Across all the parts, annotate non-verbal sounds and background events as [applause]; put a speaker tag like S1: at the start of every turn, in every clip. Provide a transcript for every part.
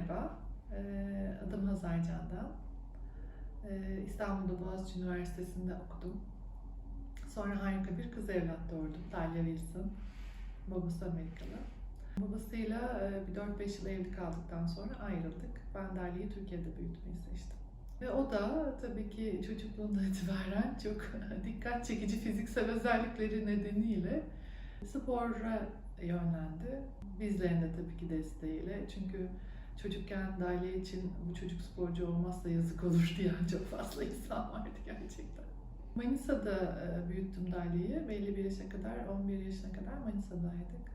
S1: merhaba. Adım Hazar Candan. İstanbul'da Boğaziçi Üniversitesi'nde okudum. Sonra harika bir kız evlat doğurdum. Talia Wilson. Babası Amerikalı. Babasıyla bir 4-5 yıl evli kaldıktan sonra ayrıldık. Ben Dalia'yı Türkiye'de büyütmeyi seçtim. Ve o da tabii ki çocukluğundan [laughs] itibaren çok [laughs] dikkat çekici fiziksel özellikleri nedeniyle spora yönlendi. Bizlerin de tabii ki desteğiyle. Çünkü çocukken Dalia için bu çocuk sporcu olmazsa yazık olur [laughs] diyen çok fazla insan vardı gerçekten. Manisa'da e, büyüttüm Dalia'yı. Belli bir yaşa kadar, 11 yaşına kadar Manisa'daydık.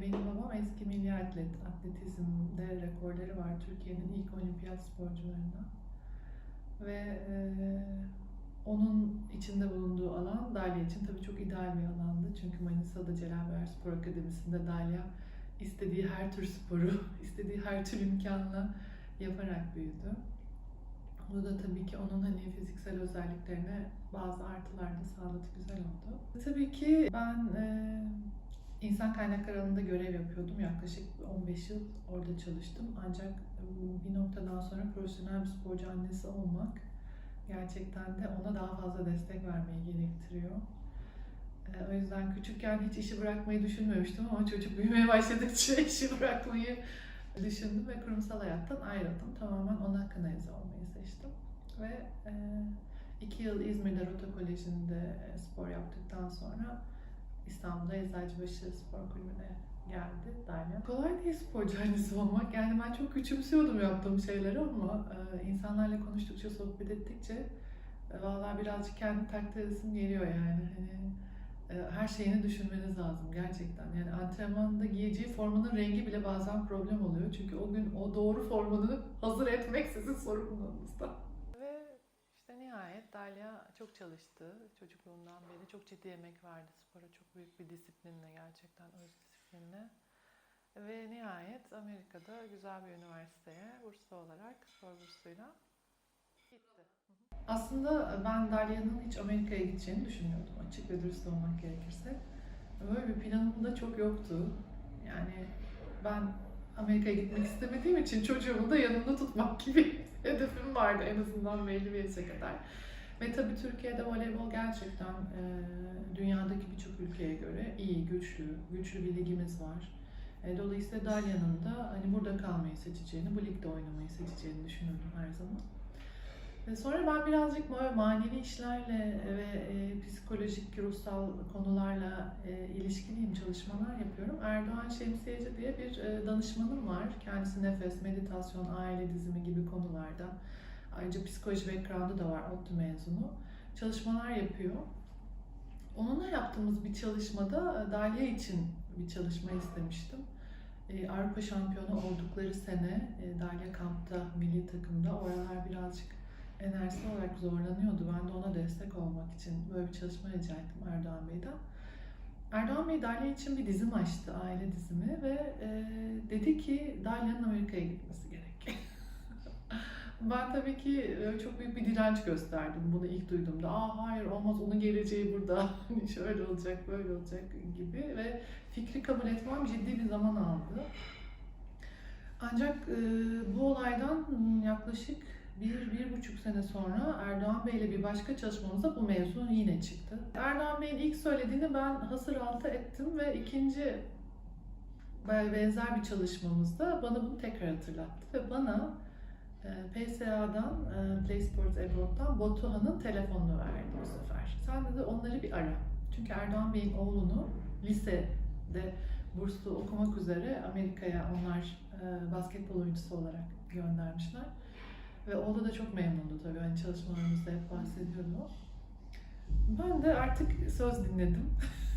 S1: Benim babam eski milli atlet, atletizmde rekorları var Türkiye'nin ilk olimpiyat sporcularından. Ve e, onun içinde bulunduğu alan Dalia için tabii çok ideal bir alandı. Çünkü Manisa'da Celal Spor Akademisi'nde Dalia istediği her tür sporu, [laughs] istediği her tür imkanla yaparak büyüdü. Bu da tabii ki onun hani fiziksel özelliklerine bazı artılar da sağladı, güzel oldu. Tabii ki ben e, insan kaynakları alanında görev yapıyordum. Yaklaşık 15 yıl orada çalıştım. Ancak e, bir noktadan sonra profesyonel bir sporcu annesi olmak gerçekten de ona daha fazla destek vermeyi gerektiriyor. E, O yüzden küçükken hiç işi bırakmayı düşünmemiştim ama çocuk büyümeye başladıkça [laughs] işi bırakmayı düşündüm ve kurumsal hayattan ayrıldım. Tamamen ona kanalize olmayı seçtim. Ve e, iki yıl İzmir'de Rota Koleji'nde e, spor yaptıktan sonra İstanbul'da Eczacıbaşı Spor Kulübü'ne geldi Dalia. Kolay değil sporcu annesi olmak. Yani ben çok küçümsüyordum yaptığım şeyleri ama e, insanlarla konuştukça, sohbet ettikçe vallahi birazcık kendi takdir geliyor yani. Hani her şeyini düşünmeniz lazım gerçekten. Yani antrenmanda giyeceği formanın rengi bile bazen problem oluyor. Çünkü o gün o doğru formanı hazır etmek sizin sorumluluğunuzda. Ve işte nihayet Dalia çok çalıştı çocukluğundan beri. Çok ciddi emek verdi spora. Çok büyük bir disiplinle gerçekten öz disiplinle. Ve nihayet Amerika'da güzel bir üniversiteye burslu olarak spor bursuyla. Aslında ben Dalia'nın hiç Amerika'ya gideceğini düşünmüyordum açık ve dürüst olmak gerekirse. Böyle bir planım da çok yoktu. Yani ben Amerika'ya gitmek istemediğim için çocuğumu da yanımda tutmak gibi [laughs] hedefim vardı en azından belli bir yaşa kadar. Ve tabii Türkiye'de voleybol gerçekten e, dünyadaki birçok ülkeye göre iyi, güçlü, güçlü bir ligimiz var. E, dolayısıyla Dalia'nın da hani burada kalmayı seçeceğini, bu ligde oynamayı seçeceğini düşünüyordum her zaman. Sonra ben birazcık manevi işlerle ve e, psikolojik, ruhsal konularla e, ilişkiliyim, çalışmalar yapıyorum. Erdoğan Şemsiyeci diye bir e, danışmanım var. Kendisi nefes, meditasyon, aile dizimi gibi konularda. Ayrıca psikoloji background'u da var, ODTÜ mezunu. Çalışmalar yapıyor. Onunla yaptığımız bir çalışmada e, Dalia için bir çalışma istemiştim. E, Avrupa şampiyonu oldukları sene e, Dalia kampta, milli takımda oralar birazcık enerjisi olarak zorlanıyordu. Ben de ona destek olmak için böyle bir çalışma rica ettim Erdoğan Bey'den. Erdoğan Bey Dalia için bir dizim açtı, aile dizimi ve e, dedi ki Dalia'nın Amerika'ya gitmesi gerek. [laughs] ben tabii ki e, çok büyük bir direnç gösterdim bunu ilk duyduğumda. Aa hayır olmaz onun geleceği burada, [laughs] Hani şöyle olacak, böyle olacak gibi ve fikri kabul etmem ciddi bir zaman aldı. Ancak e, bu olaydan yaklaşık bir, bir buçuk sene sonra Erdoğan Bey'le bir başka çalışmamızda bu mevzu yine çıktı. Erdoğan Bey'in ilk söylediğini ben hasır altı ettim ve ikinci benzer bir çalışmamızda bana bunu tekrar hatırlattı ve bana e, PSA'dan, e, Play Sports Abroad'dan Batuhan'ın telefonunu verdi bu sefer. Sen dedi onları bir ara. Çünkü Erdoğan Bey'in oğlunu lisede burslu okumak üzere Amerika'ya onlar e, basketbol oyuncusu olarak göndermişler. Ve oğlu da çok memnundu tabii. Hani çalışmalarımızda hep bahsediyordu. Ben de artık söz dinledim.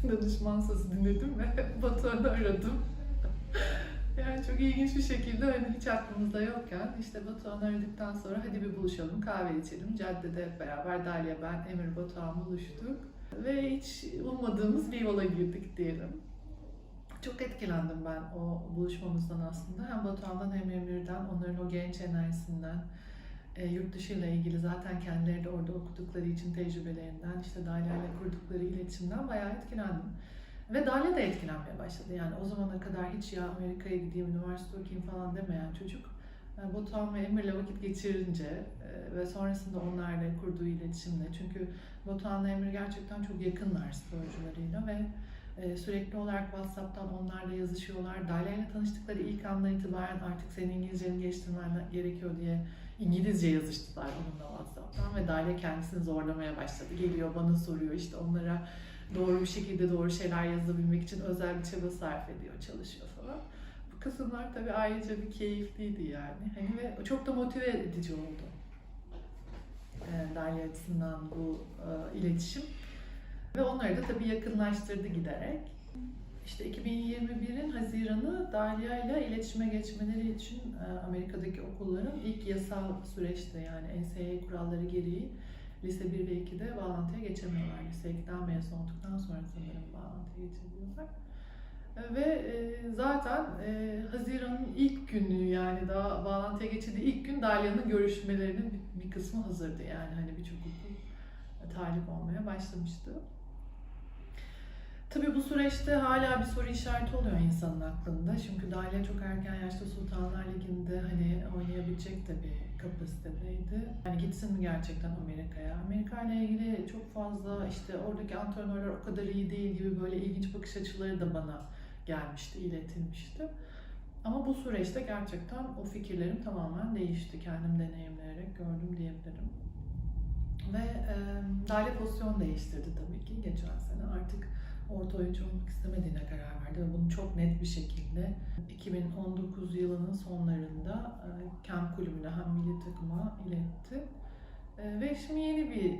S1: [laughs] Danışman sözü dinledim ve [laughs] Batuhan'ı aradım. [laughs] yani çok ilginç bir şekilde hani hiç aklımızda yokken işte Batuhan'ı aradıktan sonra hadi bir buluşalım, kahve içelim. Caddede hep beraber Dalia, ben, Emir, Batuhan buluştuk. Ve hiç ummadığımız bir yola girdik diyelim. Çok etkilendim ben o buluşmamızdan aslında. Hem Batuhan'dan hem Emir'den, onların o genç enerjisinden, e, yurt dışı ile ilgili zaten kendileri de orada okudukları için tecrübelerinden, işte Dalia ile kurdukları iletişimden bayağı etkilendim. Ve Dalia da etkilenmeye başladı. Yani o zamana kadar hiç ya Amerika'ya gideyim, üniversite okuyayım falan demeyen çocuk E, Batuhan ve Emir'le vakit geçirince e, ve sonrasında onlarla kurduğu iletişimle çünkü Batuhan'la Emir gerçekten çok yakınlar sporcularıyla ve sürekli olarak WhatsApp'tan onlarla yazışıyorlar. Dalia ile tanıştıkları ilk andan itibaren artık senin İngilizceni geliştirmen gerekiyor diye İngilizce yazıştılar onunla WhatsApp'tan ve Dalia kendisini zorlamaya başladı. Geliyor bana soruyor işte onlara doğru bir şekilde doğru şeyler yazabilmek için özel bir çaba sarf ediyor, çalışıyor falan. Bu kısımlar tabii ayrıca bir keyifliydi yani. Hani ve çok da motive edici oldu. E, Dalia açısından bu e, iletişim. Ve onları da tabii yakınlaştırdı giderek. İşte 2021'in Haziran'ı Dalia ile iletişime geçmeleri için e, Amerika'daki okulların ilk yasal süreçte yani NCAA kuralları gereği lise 1 ve 2'de bağlantıya geçemiyorlar. Lise 2'den mezun olduktan sonra sanırım bağlantıya geçebiliyorlar. E, Ve e, zaten Haziran'ın ilk günü yani daha bağlantıya geçildiği ilk gün Dalia'nın görüşmelerinin bir kısmı hazırdı yani hani birçok okul talip olmaya başlamıştı. Tabii bu süreçte hala bir soru işareti oluyor insanın aklında. Çünkü Dalia çok erken yaşta Sultanlar Ligi'nde hani oynayabilecek de bir kapasitedeydi. Yani gitsin mi gerçekten Amerika'ya? Amerika ile ilgili çok fazla işte oradaki antrenörler o kadar iyi değil gibi böyle ilginç bakış açıları da bana gelmişti, iletilmişti. Ama bu süreçte gerçekten o fikirlerim tamamen değişti. Kendim deneyimleyerek gördüm diyebilirim. Ve e, Dalia pozisyon değiştirdi tabii ki geçen sene. Artık orta oyuncu olmak istemediğine karar verdi ve bunu çok net bir şekilde 2019 yılının sonlarında e, kamp kulübüne hem milli takıma iletti. E, ve şimdi yeni bir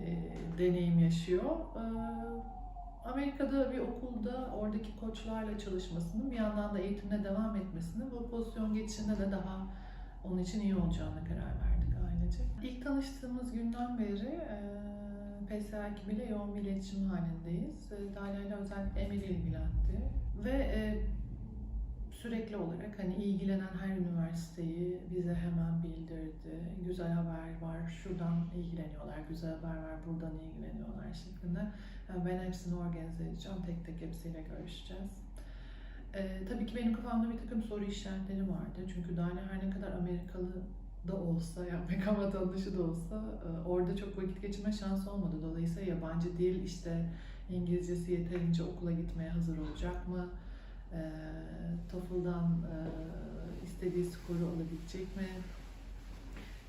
S1: e, deneyim yaşıyor. Amerika'da bir okulda oradaki koçlarla çalışmasını bir yandan da eğitimine devam etmesini bu pozisyon geçişinde de daha onun için iyi olacağına karar verdik ailece. İlk tanıştığımız günden beri PSA ekibiyle yoğun bir iletişim halindeyiz. E, Dalia ile özellikle Emir ilgilendi. Ve e, sürekli olarak hani ilgilenen her üniversiteyi bize hemen bildirdi. Güzel haber var, şuradan ilgileniyorlar, güzel haber var, buradan ilgileniyorlar şeklinde. Yani ben hepsini organize edeceğim, tek tek hepsiyle görüşeceğiz. E, tabii ki benim kafamda bir takım soru işaretleri vardı. Çünkü Dalia her ne kadar Amerikalı da olsa, yani Mekan vatandaşı da olsa e, orada çok vakit geçirme şansı olmadı. Dolayısıyla yabancı dil işte İngilizcesi yeterince okula gitmeye hazır olacak mı? E, TOEFL'dan e, istediği skoru alabilecek mi?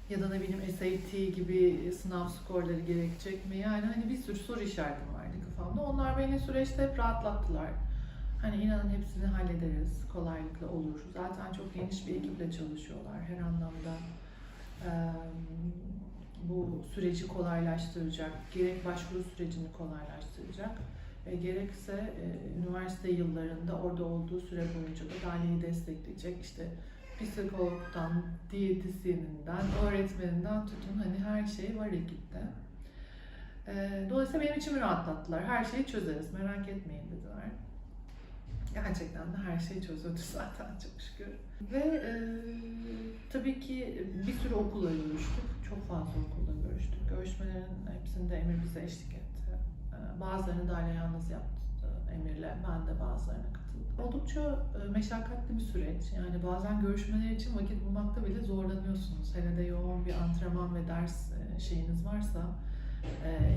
S1: Ya da ne bileyim SAT gibi sınav skorları gerekecek mi? Yani hani bir sürü soru işaretim vardı kafamda. Onlar beni süreçte hep rahatlattılar. Hani inanın hepsini hallederiz, kolaylıkla olur. Zaten çok geniş bir ekiple çalışıyorlar her anlamda. Bu süreci kolaylaştıracak, gerek başvuru sürecini kolaylaştıracak, e, gerekse e, üniversite yıllarında orada olduğu süre boyunca da Dalia'yı destekleyecek. İşte psikologdan, diyetisyeninden, öğretmeninden tutun hani her şey var ekipte. E, dolayısıyla benim içimi rahatlattılar. Her şeyi çözeriz, merak etmeyin dediler. Gerçekten de her şeyi çözüyordu zaten çok şükür. Ve e, tabii ki bir sürü okulla görüştük. Çok fazla okulla görüştük. Görüşmelerin hepsinde Emir bize eşlik etti. E, bazılarını Dalia yalnız yaptı Emir'le. Ben de bazılarına katıldım. Oldukça e, meşakkatli bir süreç. Yani bazen görüşmeler için vakit bulmakta bile zorlanıyorsunuz. Hele de yoğun bir antrenman ve ders e, şeyiniz varsa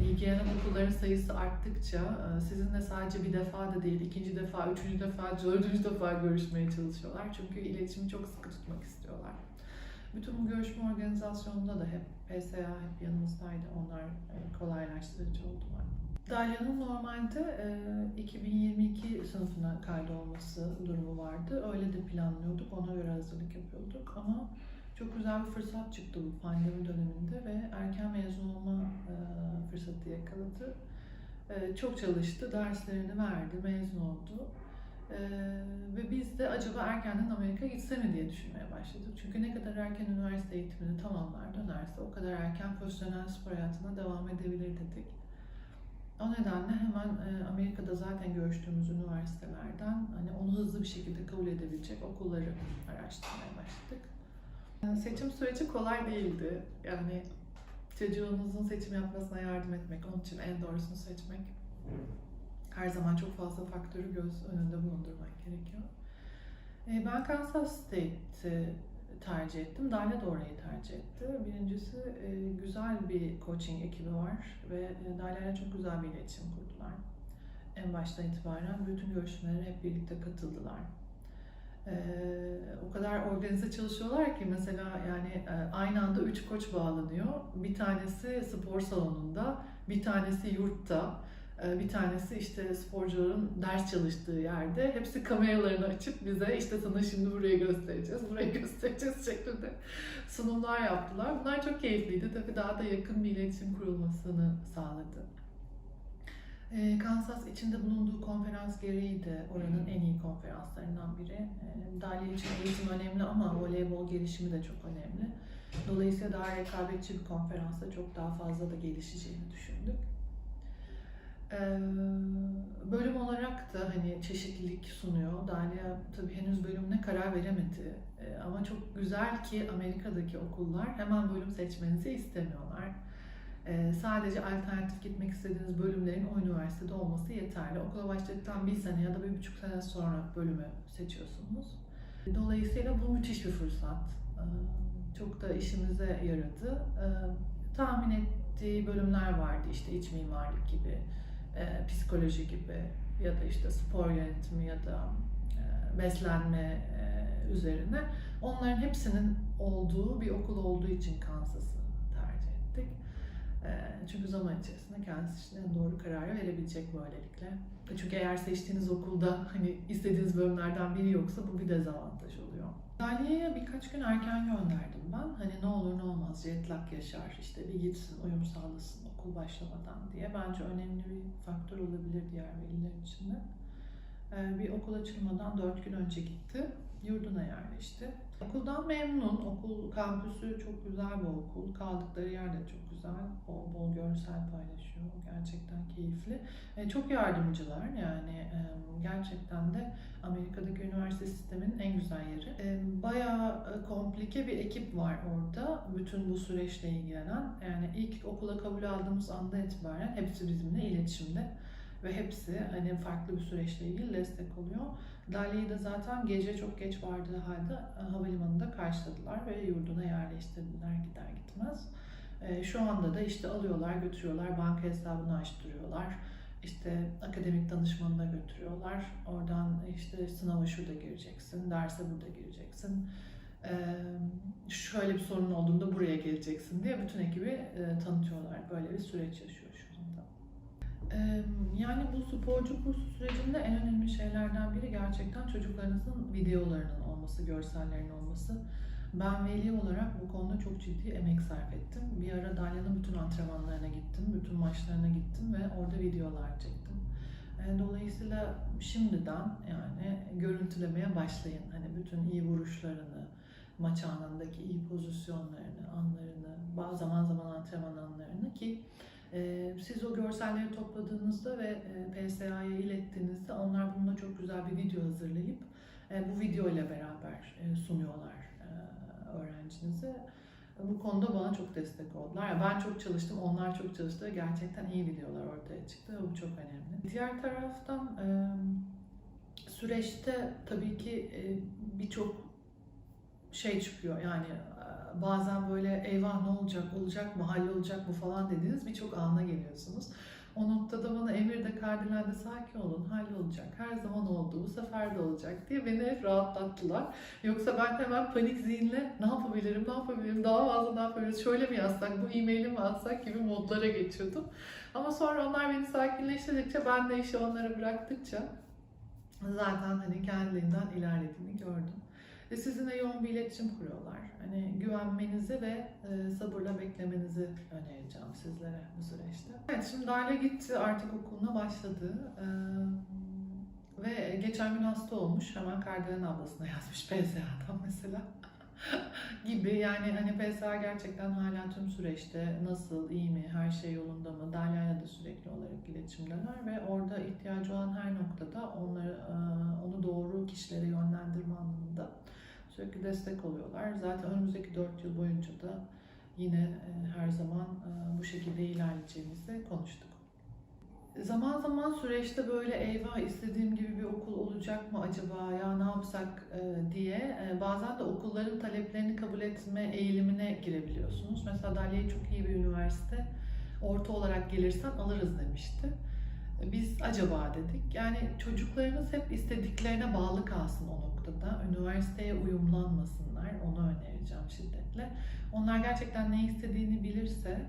S1: ilgilenen okulların sayısı arttıkça e, sizinle sadece bir defa da değil, ikinci defa, üçüncü defa, [laughs] dördüncü defa görüşmeye çalışıyorlar. Çünkü iletişimi çok sıkı tutmak istiyorlar. Bütün bu görüşme organizasyonunda da hep PSA hep yanımızdaydı. Onlar e, kolaylaştırıcı oldular. Dalia'nın normalde e, 2022 sınıfına kaydolması durumu vardı. Öyle de planlıyorduk. Ona göre hazırlık yapıyorduk ama çok güzel bir fırsat çıktı bu pandemi döneminde ve erken mezun olma e, fırsatı yakaladı. E, çok çalıştı, derslerini verdi, mezun oldu. E, ve biz de acaba erkenden Amerika'ya gitse mi diye düşünmeye başladık. Çünkü ne kadar erken üniversite eğitimini tamamlar dönerse o kadar erken profesyonel spor hayatına devam edebilir dedik. O nedenle hemen Amerika'da zaten görüştüğümüz üniversitelerden hani onu hızlı bir şekilde kabul edebilecek okulları araştırmaya başladık. Seçim süreci kolay değildi. Yani çocuğunuzun seçim yapmasına yardım etmek, onun için en doğrusunu seçmek. Her zaman çok fazla faktörü göz önünde bulundurmak gerekiyor. E, Ben Kansas State tercih ettim. Dalia da orayı tercih etti. Birincisi e, güzel bir coaching ekibi var ve e, Dalia ile çok güzel bir iletişim kurdular. En baştan itibaren bütün görüşmelere hep birlikte katıldılar. O kadar organize çalışıyorlar ki mesela yani e, aynı anda üç koç bağlanıyor. Bir tanesi spor salonunda, bir tanesi yurtta, bir tanesi işte sporcuların ders çalıştığı yerde. Hepsi kameralarını açıp bize işte sana şimdi burayı göstereceğiz, burayı [laughs] göstereceğiz şeklinde sunumlar yaptılar. Bunlar çok keyifliydi. Tabii daha da yakın bir iletişim kurulmasını sağladı. E, Kansas içinde bulunduğu konferans gereği de oranın en iyi konferanslarından biri. E, Dalia için eğitim önemli ama voleybol gelişimi de çok önemli. Dolayısıyla daha rekabetçi bir konferansta çok daha fazla da gelişeceğini düşündük. Ee, bölüm olarak da hani çeşitlilik sunuyor. Dalia tabii henüz bölümüne karar veremedi. Ee, ama çok güzel ki Amerika'daki okullar hemen bölüm seçmenizi istemiyorlar. Ee, sadece alternatif gitmek istediğiniz bölümlerin o üniversitede olması yeterli. Okula başladıktan bir sene ya da bir buçuk sene sonra bölümü seçiyorsunuz. Dolayısıyla bu müthiş bir fırsat. Ee, çok da işimize yaradı. Ee, tahmin ettiği bölümler vardı işte iç mimarlık gibi, e, psikoloji gibi ya da işte spor yönetimi ya da e, beslenme e, üzerine. Onların hepsinin olduğu bir okul olduğu için. E, çünkü zaman içerisinde kendisi için en doğru kararı verebilecek böylelikle. E, Çünkü eğer seçtiğiniz okulda hani istediğiniz bölümlerden biri yoksa bu bir dezavantaj oluyor. Dalia'ya birkaç gün erken gönderdim ben. Hani ne olur ne olmaz jet lag yaşar işte bir gitsin uyum sağlasın okul başlamadan diye. Bence önemli bir faktör olabilir diğer veliler için de. Ee, bir okul açılmadan dört gün önce gitti. Yurduna yerleşti. Okuldan memnun. Okul kampüsü çok güzel bir okul. Kaldıkları yer de çok güzel. Bol bol görsel paylaşıyor. Gerçekten keyifli. E, çok yardımcılar. Yani e, gerçekten de Amerika'daki üniversite sisteminin en güzel yeri. E, bayağı e, komplike bir ekip var orada. Bütün bu süreçle ilgilenen. Yani ilk okula kabul aldığımız anda itibaren hepsi bizimle iletişimde. Ve hepsi hani farklı bir süreçle ilgili destek oluyor. Dalia'yı da zaten gece çok geç vardığı halde e, havalimanında karşıladılar ve yurduna yerleştirdiler gider gitmez. E, Şu anda da işte alıyorlar, götürüyorlar, banka hesabını açtırıyorlar. İşte akademik danışmanına götürüyorlar. Oradan işte sınava şurada gireceksin, derse burada gireceksin. Ee, şöyle bir sorun olduğunda buraya geleceksin diye bütün ekibi e, tanıtıyorlar. Böyle bir süreç yaşıyor yani bu sporcu kursu sürecinde en önemli şeylerden biri gerçekten çocuklarınızın videolarının olması, görsellerinin olması. Ben veli olarak bu konuda çok ciddi emek sarf ettim. Bir ara Dalya'nın bütün antrenmanlarına gittim, bütün maçlarına gittim ve orada videolar çektim. E, Dolayısıyla şimdiden yani görüntülemeye başlayın. Hani bütün iyi vuruşlarını, maç anındaki iyi pozisyonlarını, anlarını, bazı zaman zaman antrenman anlarını ki siz o görselleri topladığınızda ve e, PSA'ya ilettiğinizde onlar bununla çok güzel bir video hazırlayıp e, bu video ile beraber e, sunuyorlar öğrencinize. Bu konuda bana çok destek oldular. Ben çok çalıştım, onlar çok çalıştı gerçekten iyi videolar ortaya çıktı. Bu çok önemli. Diğer taraftan süreçte tabii ki birçok şey çıkıyor. Yani bazen böyle eyvah ne olacak, olacak mı, hallolacak mı falan dediğiniz birçok ana geliyorsunuz. O noktada bana Emir de Kardinal de sakin olun, hallolacak. Her zaman oldu, bu sefer de olacak diye beni hep rahatlattılar. Yoksa ben hemen panik zihinle ne yapabilirim, ne yapabilirim, daha fazla ne yapabiliriz, şöyle mi yazsak, bu e-maili mi atsak gibi modlara geçiyordum. Ama sonra onlar beni sakinleştirdikçe, ben de işi onlara bıraktıkça zaten hani kendiliğinden ilerlediğini gördüm. Ve sizinle yoğun bir iletişim kuruyorlar. Hani güvenmenizi ve e, sabırla beklemenizi önereceğim sizlere bu süreçte. Evet şimdi Dale gitti artık okuluna başladı. Ee, ve geçen gün hasta olmuş. Hemen Kardelen ablasına [laughs] yazmış PSA'dan mesela. [laughs] gibi yani hani PSA gerçekten hala tüm süreçte nasıl, iyi mi, her şey yolunda mı, Dalya'yla da sürekli olarak iletişimdeler ve orada ihtiyacı olan her noktada onları, e, onu doğru kişilere yönlendirme anlamında sürekli destek oluyorlar. Zaten önümüzdeki 4 yıl boyunca da yine e, her zaman e, bu şekilde ilerleyeceğimizi konuştuk. Zaman zaman süreçte böyle eyvah istediğim gibi bir okul olacak mı acaba ya ne yapsak e, diye bazen de okulların taleplerini kabul etme eğilimine girebiliyorsunuz. Mesela Dalya çok iyi bir üniversite orta olarak gelirsen alırız demişti. Biz acaba dedik. Yani çocuklarınız hep istediklerine bağlı kalsın o noktada. Üniversiteye uyumlanmasınlar. Onu önereceğim şiddetle. Onlar gerçekten ne istediğini bilirse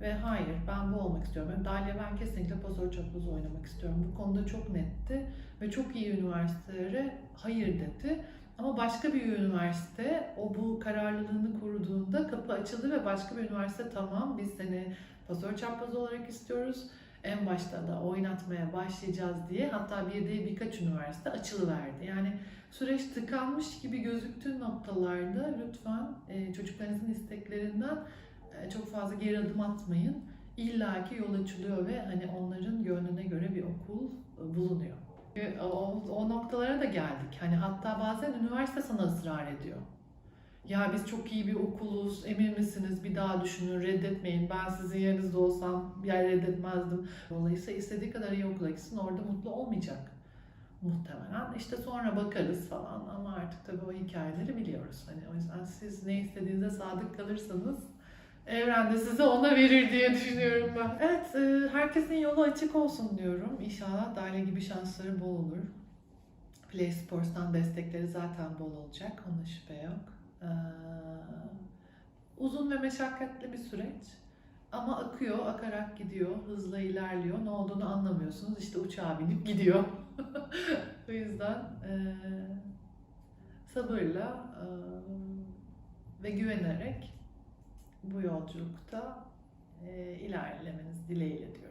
S1: ve hayır ben bu olmak istiyorum. Dalia ben kesinlikle pasör çapraz oynamak istiyorum. Bu konuda çok netti ve çok iyi üniversitelere hayır dedi. Ama başka bir üniversite o bu kararlılığını koruduğunda kapı açıldı ve başka bir üniversite tamam biz seni pasör çapraz olarak istiyoruz. En başta da oynatmaya başlayacağız diye hatta bir değil birkaç üniversite açılıverdi. Yani süreç tıkanmış gibi gözüktüğü noktalarda lütfen e, çocuklarınızın isteklerinden e, çok fazla geri adım atmayın. İlla ki yol açılıyor ve hani onların gönlüne göre bir okul e, bulunuyor. O, o noktalara da geldik. Hani hatta bazen üniversite sana ısrar ediyor. Ya biz çok iyi bir okuluz, emin misiniz? Bir daha düşünün, reddetmeyin. Ben sizin yerinizde olsam yer reddetmezdim. Dolayısıyla istediği kadar iyi okula gitsin, orada mutlu olmayacak. Muhtemelen. İşte sonra bakarız falan ama artık tabii o hikayeleri biliyoruz. Hani o yüzden siz ne istediğinize sadık kalırsanız Evren de size ona verir diye düşünüyorum ben. Evet, e, herkesin yolu açık olsun diyorum. İnşallah Dalia gibi şansları bol olur. Play Sports'tan destekleri zaten bol olacak, ona şüphe yok. Uzun ve meşakkatli bir süreç. Ama akıyor, akarak gidiyor, hızla ilerliyor. Ne olduğunu anlamıyorsunuz. İşte uçağa binip gidiyor. [laughs] o yüzden e, sabırla e, ve güvenerek bu yolculukta e, ilerlemeniz dileğiyle diyorum.